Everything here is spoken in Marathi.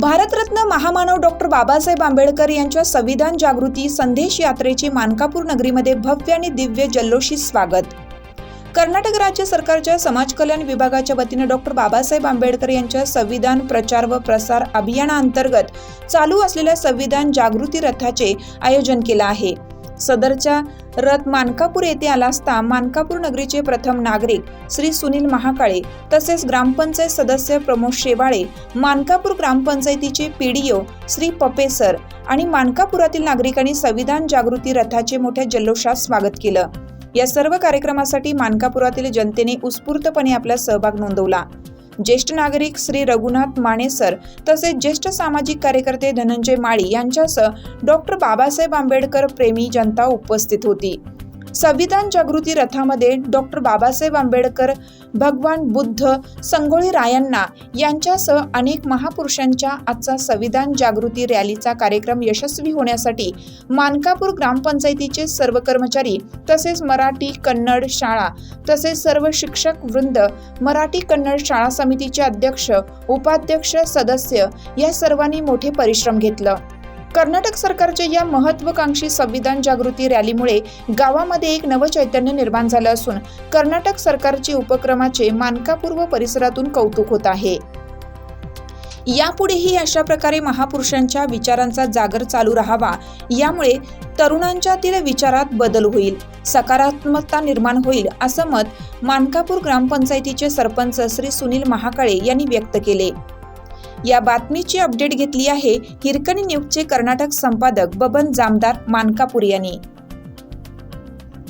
भारतरत्न महामानव डॉक्टर बाबासाहेब आंबेडकर यांच्या संविधान जागृती संदेश यात्रेचे मानकापूर नगरीमध्ये भव्य आणि दिव्य जल्लोषी स्वागत. कर्नाटक राज्य सरकारच्या समाज कल्याण विभागाच्या वतीनं डॉक्टर बाबासाहेब आंबेडकर यांच्या संविधान प्रचार व प्रसार अभियानाअंतर्गत चालू असलेल्या संविधान जागृती रथाचे आयोजन केलं आहे. सदरच्या रथ मानकापूर येथे आला असता मानकापूर नगरीचे प्रथम नागरिक श्री सुनील महाकाळे तसेच ग्रामपंचायत सदस्य प्रमोद शेवाळे मानकापूर ग्रामपंचायतीचे पीडीओ श्री पपेसर आणि मानकापुरातील नागरिकांनी संविधान जागृती रथाचे मोठ्या जल्लोषात स्वागत केलं. या सर्व कार्यक्रमासाठी मानकापुरातील जनतेने उत्स्फूर्तपणे आपला सहभाग नोंदवला. ज्येष्ठ नागरिक श्री रघुनाथ मानेसर तसेच ज्येष्ठ सामाजिक कार्यकर्ते धनंजय माळी यांच्यासह डॉक्टर बाबासाहेब आंबेडकर प्रेमी जनता उपस्थित होती. संविधान जागृती रथामध्ये डॉक्टर बाबासाहेब आंबेडकर भगवान बुद्ध संगोळी रायांना यांच्यासह अनेक महापुरुषांच्या आजचा संविधान जागृती रॅलीचा कार्यक्रम यशस्वी होण्यासाठी मानकापूर ग्रामपंचायतीचे सर्व कर्मचारी तसेच मराठी कन्नड शाळा तसेच सर्व शिक्षक वृंद मराठी कन्नड शाळा समितीचे अध्यक्ष उपाध्यक्ष सदस्य या सर्वांनी मोठे परिश्रम घेतलं. कर्नाटक सरकारच्या या महत्वाकांक्षी संविधान जागृती रॅलीमुळे गावामध्ये एक नवचैतन्य निर्माण झालं असून कर्नाटक सरकारचे उपक्रमाचे मानकापूर व परिसरातून कौतुक होत आहे. यापुढेही अशा प्रकारे महापुरुषांच्या विचारांचा जागर चालू राहावा यामुळे तरुणांच्यातील विचारात बदल होईल सकारात्मकता निर्माण होईल असं मत मानकापूर ग्रामपंचायतीचे सरपंच श्री सुनील महाकाळे यांनी व्यक्त केले. या बातमीची अपडेट घेतली आहे हिरकणी न्यूजचे कर्नाटक संपादक बबन जामदार मानकापूर यांनी.